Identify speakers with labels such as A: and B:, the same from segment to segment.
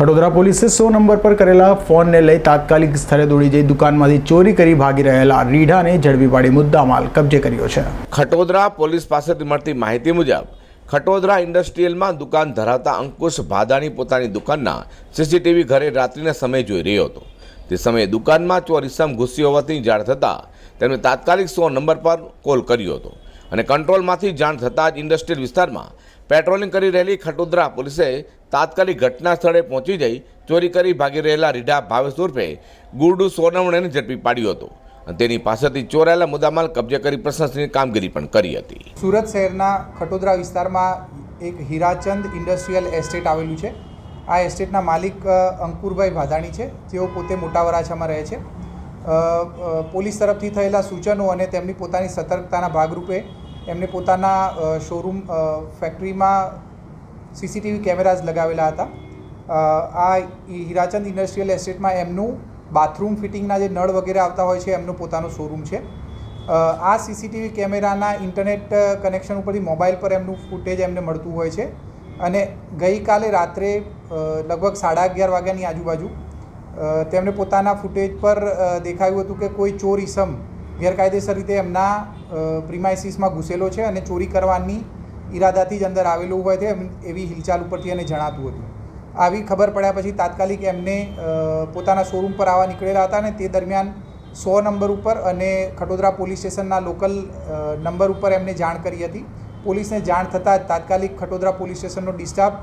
A: ખડોદરા પોલીસે સો નંબર પર કરેલા ફોનને લઈ તાત્કાલિક સ્થળે દોડી જઈ દુકાનમાંથી ચોરી કરી ભાગી રહેલા રીઢાને ઝડપી પાડી મુદ્દામાલ કબજે કર્યો છે.
B: ખટોદરા પોલીસ પાસેથી મળતી માહિતી મુજબ, ખટોદરા ઇન્ડસ્ટ્રીયલમાં દુકાન ધરાવતા અંકુશ ભાદાણી પોતાની દુકાનના સીસીટીવી ઘરે રાત્રિના સમયે જોઈ રહ્યો હતો. તે સમયે દુકાનમાં ચોર ઇસમ ઘૂસી હોવાથી જાણ થતાં તેમણે તાત્કાલિક સો નંબર પર કોલ કર્યો હતો અને કંટ્રોલમાંથી જાણ થતાં જ ઇન્ડસ્ટ્રીયલ વિસ્તારમાં પેટ્રોલિંગ કરી રહેલી ખટોદરા પોલીસે તાત્કાલિક ઘટના સ્થળે પહોંચી જઈ ચોરી કરી ભાગી રહેલા રીઢા ભાવેશ ઉર્ફે ગુરડુ સોનવણેને ઝડપી પાડ્યો હતો. તેની પાસેથી ચોરાયેલા મુદ્દામાલ કબજે કરી પ્રશંસનીય કામગીરી પણ કરી હતી.
C: સુરત શહેરના ખટોદરા વિસ્તારમાં એક હીરાચંદ ઇન્ડસ્ટ્રીયલ એસ્ટેટ આવેલું છે. આ એસ્ટેટના માલિક અંકુરભાઈ ભાદાણી છે. તેઓ પોતે મોટા વરાછામાં રહે છે. પોલીસ તરફથી થયેલા સૂચનો અને તેમની પોતાની સતર્કતાના ભાગરૂપે એમને પોતાના શોરૂમ ફેક્ટરીમાં સીસીટીવી કેમેરાઝ લગાવેલા હતા. આ હીરાચંદ ઇન્ડસ્ટ્રીયલ એસ્ટેટમાં એમનું બાથરૂમ ફિટિંગના જે નળ વગેરે આવતા હોય છે, એમનો પોતાનો શોરૂમ છે. આ સીસીટીવી કેમેરાના ઇન્ટરનેટ કનેક્શન ઉપરથી મોબાઈલ પર એમનું ફૂટેજ એમને મળતું હોય છે. અને ગઈકાલે રાત્રે લગભગ સાડા અગિયાર વાગ્યાની આજુબાજુ તેમણે પોતાના ફૂટેજ પર દેખાયું હતું કે કોઈ ચોર ઈસમ ગેરકાયદેસર રીતે એમના પ્રિમાઇસીસમાં ઘૂસેલો છે અને ચોરી કરવાની ઈરાદાથી જ અંદર આવેલું હોય છે એવી હિલચાલ ઉપરથી એને જણાતું હતું. આવી ખબર પડ્યા પછી તાત્કાલિક એમને પોતાના શોરૂમ પર આવવા નીકળેલા હતા અને તે દરમિયાન સો નંબર ઉપર અને ખટોદરા પોલીસ સ્ટેશનના લોકલ નંબર ઉપર એમને જાણ કરી હતી. પોલીસને જાણ થતાં જ તાત્કાલિક ખટોદરા પોલીસ સ્ટેશનનો ડિસ્ટાફ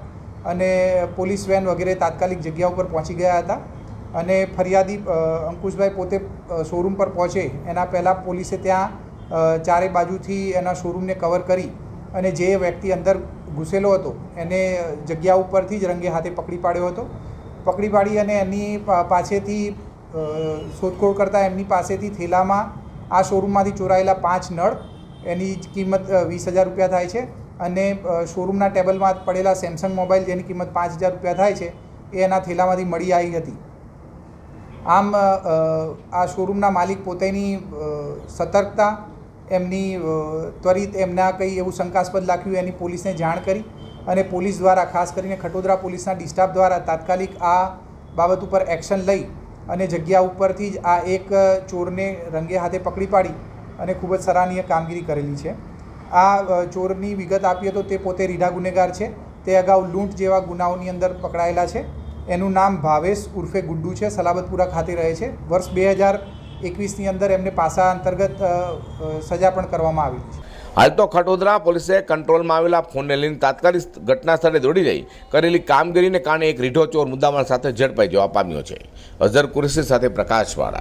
C: અને પોલીસ વેન વગેરે તાત્કાલિક જગ્યા ઉપર પહોંચી ગયા હતા અને ફરિયાદી અંકુશભાઈ પોતે શોરૂમ પર પહોંચે એના પહેલાં પોલીસે ત્યાં ચારે બાજુથી એના શોરૂમને કવર કરી અને જે વ્યક્તિ અંદર ઘૂસેલો હતો, એને જગ્યા ઉપરથી જ રંગે હાથે પકડી પાડ્યો હતો. પકડી પાડી અને એની પાસેથી શોધખોળ કરતાં એમની પાસેથી થેલામાં, આ શોરૂમમાંથી ચોરાયેલા પાંચ નળ, એની કિંમત વીસ હજાર રૂપિયા થાય છે. અને શોરૂમના ટેબલમાં પડેલા સેમસંગ મોબાઈલ જેની કિંમત પાંચ હજાર રૂપિયા થાય છે, એ એના થેલામાંથી મળી આવી હતી. આમ આ શોરૂમના માલિક પોતેની સતર્કતા એમની ત્વરિત એમના કંઈ એવું શંકાસ્પદ લાગ્યું એની પોલીસને જાણ કરી અને પોલીસ દ્વારા, ખાસ કરીને ખટોદરા પોલીસના ડિસ્ટાફ દ્વારા તાત્કાલિક આ બાબત ઉપર એક્શન લઈ અને જગ્યા ઉપરથી જ આ એક ચોરને રંગે હાથે પકડી પાડી અને ખૂબ જ સરાહનીય કામગીરી કરેલી છે. આ ચોરની વિગત આપીએ તો તે પોતે રીઢા ગુનેગાર છે. તે અગાઉ લૂંટ જેવા ગુનાઓની અંદર પકડાયેલા છે. એનું નામ ભાવેશ ઉર્ફે ગુડ્ડુ છે. સલાબતપુરા ખાતે રહે છે. વર્ષ બે હજાર એકવીસની અંદર એમને પાસા અંતર્ગત સજા પણ કરવામાં આવી છે.
B: હાલ તો ખટોદરા પોલીસે કંટ્રોલમાં આવેલા ફોનને લઈને તાત્કાલિક ઘટના સ્થળે દોડી જઈ કરેલી કામગીરીને કારણે એક રીઢો ચોર મુદ્દામાલ સાથે ઝડપાઈ જવા પામ્યો છે. અઝર કુરેશી સાથે પ્રકાશવાળા.